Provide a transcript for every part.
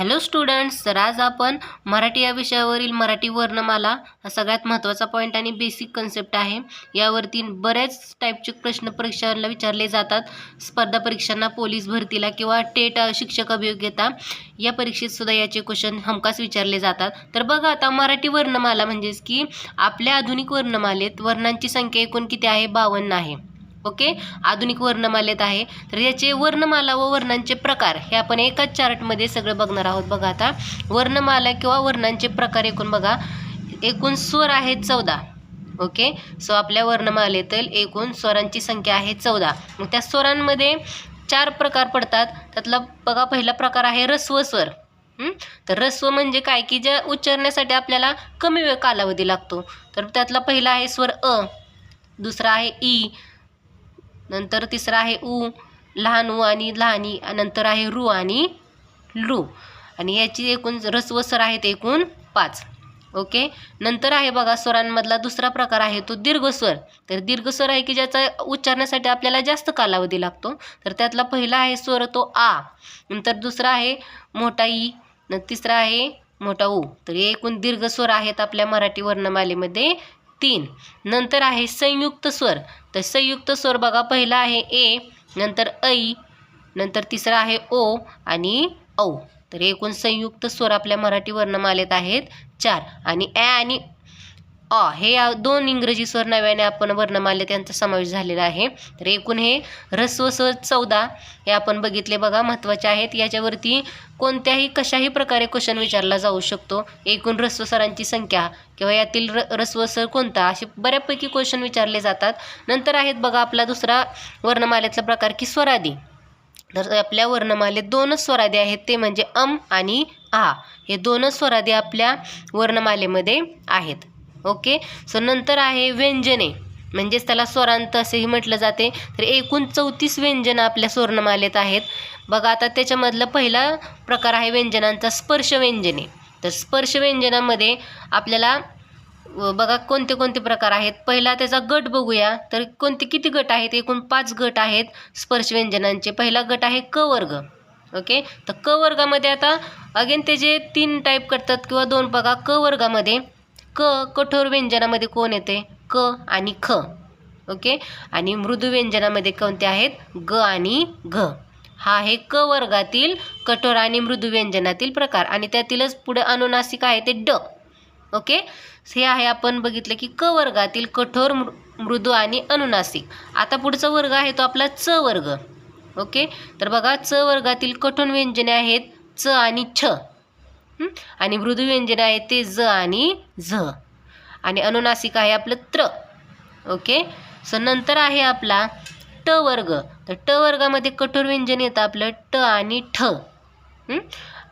Hello students तर आज आपण मराठी या विषयावरील मराठी वर्णमाला हा सगळ्यात महत्त्वाचा पॉईंट आणि बेसिक कन्सेप्ट आहे. यावरती बऱ्याच टाईपचे प्रश्न परीक्षाला विचारले जातात. स्पर्धा परीक्षांना पोलीस भरतीला किंवा टेट शिक्षक अभियोग्यता या परीक्षेत सुद्धा याचे क्वेश्चन हमखास विचारले जातात. तर बघा आता मराठी वर्णमाला म्हणजेच की आपल्या आधुनिक वर्णमालेत वर्णांची संख्या एकूण किती आहे? बावन्न आहे. ओके? आधुनिक वर्णमालेत आहे. तर याचे वर्णमाला व वर्णांचे प्रकार हे आपण एकाच चार्टमध्ये सगळं बघणार आहोत बघा आता. वर्णमाला किंवा वर्णांचे प्रकार एकूण बघा. एकूण स्वर आहेत चौदा. ओके? सो आपल्या वर्णमालेतील एकूण स्वरांची संख्या आहे चौदा. मग त्या स्वरांमध्ये चार प्रकार पडतात. त्यातला बघा पहिला प्रकार आहे रस्व स्वर. तर रस्व म्हणजे काय? की ज्या उच्चारण्यासाठी आपल्याला कमी वेळ कालावधी लागतो. तर त्यातला पहिला आहे स्वर अ. दुसरा आहे ई. नंतर तिसरा आहे उ लहान उ आणि लहानी नंतर आहे रु आणि लू. आणि याची एकूण रस्व स्वर आहेत एकूण पाच. ओके? नंतर आहे बघा स्वरांमधला दुसरा प्रकार आहे तो दीर्घस्वर तर दीर्घस्वर आहे की ज्याचा उच्चारण्यासाठी आपल्याला जास्त कालावधी लागतो. तर त्यातला पहिला आहे स्वर तो आ. नंतर दुसरा आहे मोठा ई. न तिसरा आहे मोठा ऊ तर हे एकूण दीर्घस्वर आहेत आपल्या मराठी वर्णमालेमध्ये. तीन. नंतर आहे संयुक्त स्वर. तर संयुक्त स्वर बघा पहिला आहे ए नंतर ऐ नंतर तिसरा आहे ओ आणि औ. तर एकूण संयुक्त स्वर आपल्या मराठी वर्णमालेत आहेत चार. आणि ॲ आणि अ हे या दोन इंग्रजी स्वर नव्याने आपण वर्णमाले त्यांचा समावेश झालेला आहे. तर एकूण हे ह्रस्व स्वर चौदा हे आपण बघितले बघा महत्त्वाचे आहेत. याच्यावरती कोणत्याही कशाही प्रकारे क्वेश्चन विचारला जाऊ शकतो. एकूण ऱ्हस्व सरांची संख्या किंवा यातील र ऱ्हस्व सर कोणता असे बऱ्यापैकी क्वेश्चन विचारले जातात. नंतर आहेत बघा आपला दुसरा वर्णमालेतला प्रकार की स्वरादी. तर आपल्या वर्णमालेत दोनच स्वरादी आहेत. ते म्हणजे अम आणि आ. हे दोनच स्वरादी आपल्या वर्णमालेमध्ये आहेत. ओके? सो नंतर आहे व्यंजने. म्हणजेच त्याला स्वरांत असेही म्हटलं जाते. तर एकूण चौतीस व्यंजनं आपल्या स्वर्णमालेत आहेत. बघा आता त्याच्यामधलं पहिला प्रकार आहे व्यंजनांचा स्पर्श व्यंजने. तर स्पर्श व्यंजनामध्ये आपल्याला बघा कोणते कोणते प्रकार आहेत. पहिला त्याचा गट बघूया. तर कोणते किती गट आहेत? एकूण पाच गट आहेत स्पर्श व्यंजनांचे. पहिला गट आहे क वर्ग ओके? तर क वर्गामध्ये आता अगेन जे तीन टाईप करतात किंवा दोन बघा क वर्गामध्ये क कठोर व्यंजनामध्ये कोण येते? क आणि ख. ओके? आणि मृदू व्यंजनामध्ये कोणते आहेत? ग आणि घ. हा आहे क वर्गातील कठोर आणि मृदू व्यंजनातील प्रकार. आणि त्यातीलच पुढे अनुनासिक आहे ते ड. ओके? हे आहे आपण बघितलं की क वर्गातील कठोर मृ मृदू आणि अनुनासिक. आता पुढचा वर्ग आहे तो आपला च वर्ग. ओके? तर बघा च वर्गातील कठोर व्यंजने आहेत च आणि छ. आणि मृदू व्यंजन आहे ते ज आणि झ. आणि अनुनासिक आहे आपलं त्र. ओके? सो नंतर आहे आपला ट वर्ग. तर ट वर्गामध्ये कठोर व्यंजन येतं आपलं ट आणि ठ.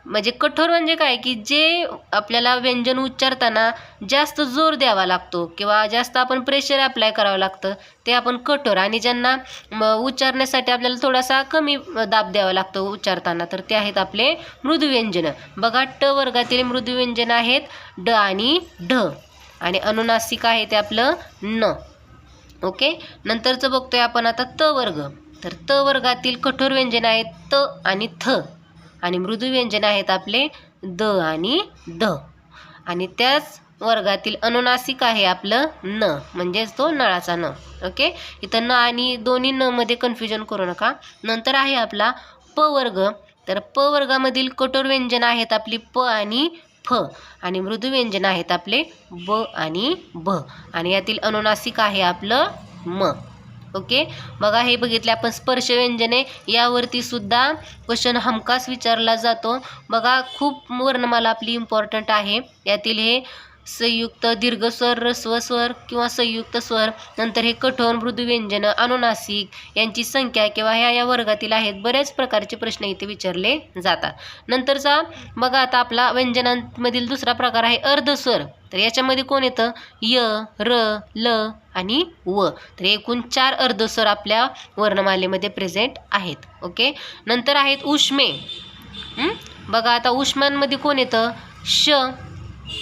म्हणजे कठोर म्हणजे काय? की जे आपल्याला व्यंजन उच्चारताना जास्त जोर द्यावा लागतो किंवा जास्त आपण प्रेशर अप्लाय करावं लागतं ते आपण कठोर आणि ज्यांना उच्चारण्यासाठी आपल्याला थोडासा कमी दाब द्यावा लागतो उच्चारताना तर ते आहेत आपले मृदुव्यंजनं. बघा ट वर्गातील मृदुव्यंजनं आहेत ड आणि ढ आणि अनुनासिक आहे ते आपलं न. ओके? नंतरचं बघतोय आपण आता त वर्ग. तर त वर्गातील कठोर व्यंजन आहेत त आणि थ. आणि मृदू व्यंजन आहेत आपले द आणि द आणि त्याच वर्गातील अनुनासिक आहे आपलं न म्हणजेच तो नळाचा न. ओके? इथं न आणि दोन्ही न मध्ये कन्फ्युजन करू नका. नंतर आहे आपला प वर्ग. तर प वर्गामधील कठोर व्यंजन आहेत आपली प आणि फ. आणि मृदू व्यंजन आहेत आपले ब आणि भ. आणि यातील अनुनासिक आहे आपलं म. ओके? बघा हे बघितले आपण. स्पर्श व्यंजने यावरती सुद्धा क्वेश्चन हमखास विचारला जातो. बघा खूप वर्णमाला आपली इम्पॉर्टंट आहे. यातील हे संयुक्त दीर्घस्वर ह्रस्व स्वर किंवा संयुक्त स्वर नंतर हे कठोर मृदू व्यंजनं अनुनासिक यांची संख्या किंवा ह्या या वर्गातील आहेत. बऱ्याच प्रकारचे प्रश्न इथे विचारले जातात. नंतरचा बघा आता आपला व्यंजनांमधील दुसरा प्रकार आहे अर्धस्वर. तर याच्यामध्ये कोण येतं? य र ल आणि व. तर एकूण चार अर्धस्वर आपल्या वर्णमालेमध्ये प्रेझेंट आहेत. ओके नंतर आहेत उष्मे. बघा आता उष्म्यांमध्ये कोण येतं? श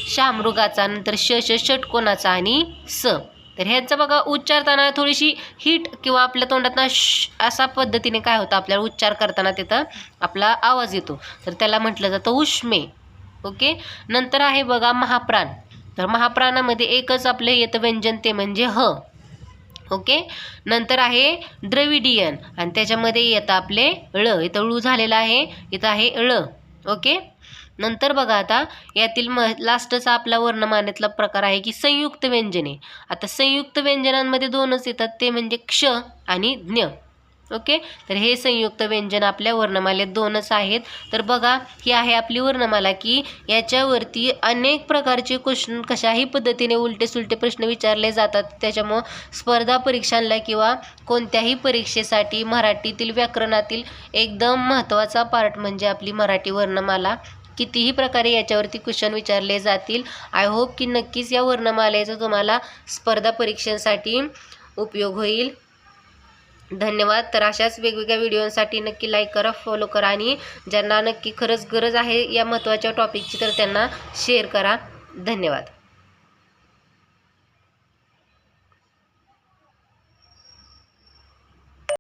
शामृगाचा. नंतर श श षटकोणाचा आणि स. तर ह्यांचा बघा उच्चारताना थोडीशी हीट किंवा आपल्या तोंडातना श असा पद्धतीने काय होतं? आपल्याला उच्चार करताना तिथं आपला आवाज येतो. तर त्याला म्हटलं जातं उष्मे. ओके नंतर आहे बघा महाप्राण. तर महाप्राणामध्ये एकच आपलं येतं व्यंजन ते म्हणजे ह. ओके? नंतर आहे द्रविडियन. आणि त्याच्यामध्ये येतं आपले ळ. इथं ळू झालेलं आहे. इथं आहे ळ. ओके? नंतर बघा आता यातील म लास्टचा आपला वर्णमानेतला प्रकार आहे की संयुक्त व्यंजने. आता संयुक्त व्यंजनांमध्ये दोनच येतात. ते म्हणजे क्ष आणि ज्ञ. ओके? तर हे संयुक्त व्यंजन आपल्या वर्णमालेत दोनच आहेत. तर बघा ही आहे आपली वर्णमाला की याच्यावरती अनेक प्रकारचे क्वेश्चन कशाही पद्धतीने उलटे सुलटे प्रश्न विचारले जातात. त्याच्यामुळं स्पर्धा परीक्षांना किंवा कोणत्याही परीक्षेसाठी मराठीतील व्याकरणातील एकदम महत्त्वाचा पार्ट म्हणजे आपली मराठी वर्णमाला. कितीही प्रकारे याच्यावरती क्वेश्चन विचारले जातील आय होप की नक्कीच या वर्णमालेचा तुम्हाला स्पर्धा परीक्षांसाठी उपयोग होईल. धन्यवाद. तर अशाच वेगवेगळ्या व्हिडिओसाठी नक्की लाईक करा फॉलो करा आणि ज्यांना नक्की खरंच गरज आहे या महत्त्वाच्या टॉपिकची तर त्यांना शेअर करा. धन्यवाद.